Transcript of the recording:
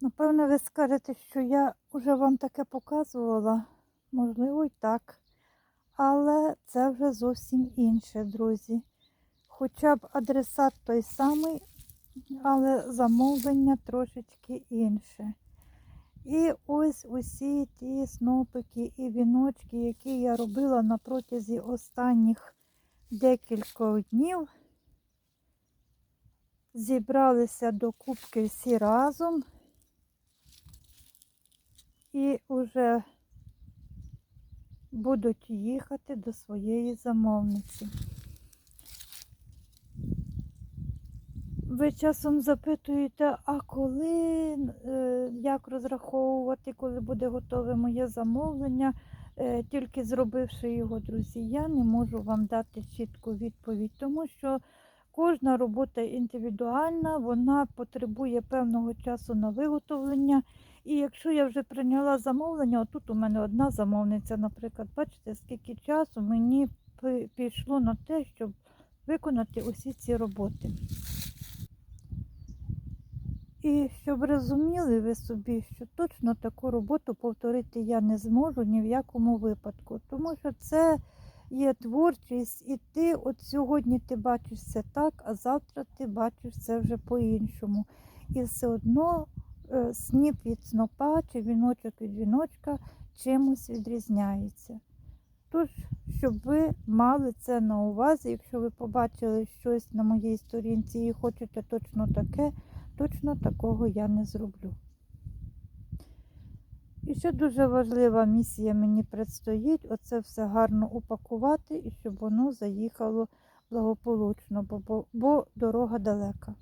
Напевно, ви скажете, що я вже вам таке показувала. Можливо, і так. Але це вже зовсім інше, друзі. Хоча б адресат той самий, але замовлення трошечки інше. І ось усі ті снопики і віночки, які я робила на протязі останніх декількох днів, зібралися до кубки всі разом і вже будуть їхати до своєї замовниці. Ви часом запитуєте, а коли, е, як розраховувати, коли буде готове моє замовлення, Е, тільки зробивши його, друзі, я не можу вам дати чітку відповідь, тому що кожна робота індивідуальна, вона потребує певного часу на виготовлення. І якщо я вже прийняла замовлення, отут у мене одна замовниця, наприклад, бачите, скільки часу мені пішло на те, щоб виконати усі ці роботи. І щоб розуміли ви собі, що точно таку роботу повторити я не зможу ні в якому випадку, тому що це є творчість, і ти от сьогодні ти бачиш це так, а завтра ти бачиш це вже по-іншому. І все одно сніп від снопа чи віночок від віночка чимось відрізняється. Тож, щоб ви мали це на увазі, якщо ви побачили щось на моїй сторінці і хочете точно таке, точно такого я не зроблю. І ще дуже важлива місія мені предстоїть оце все гарно упакувати і щоб воно заїхало благополучно, бо, бо, бо дорога далека.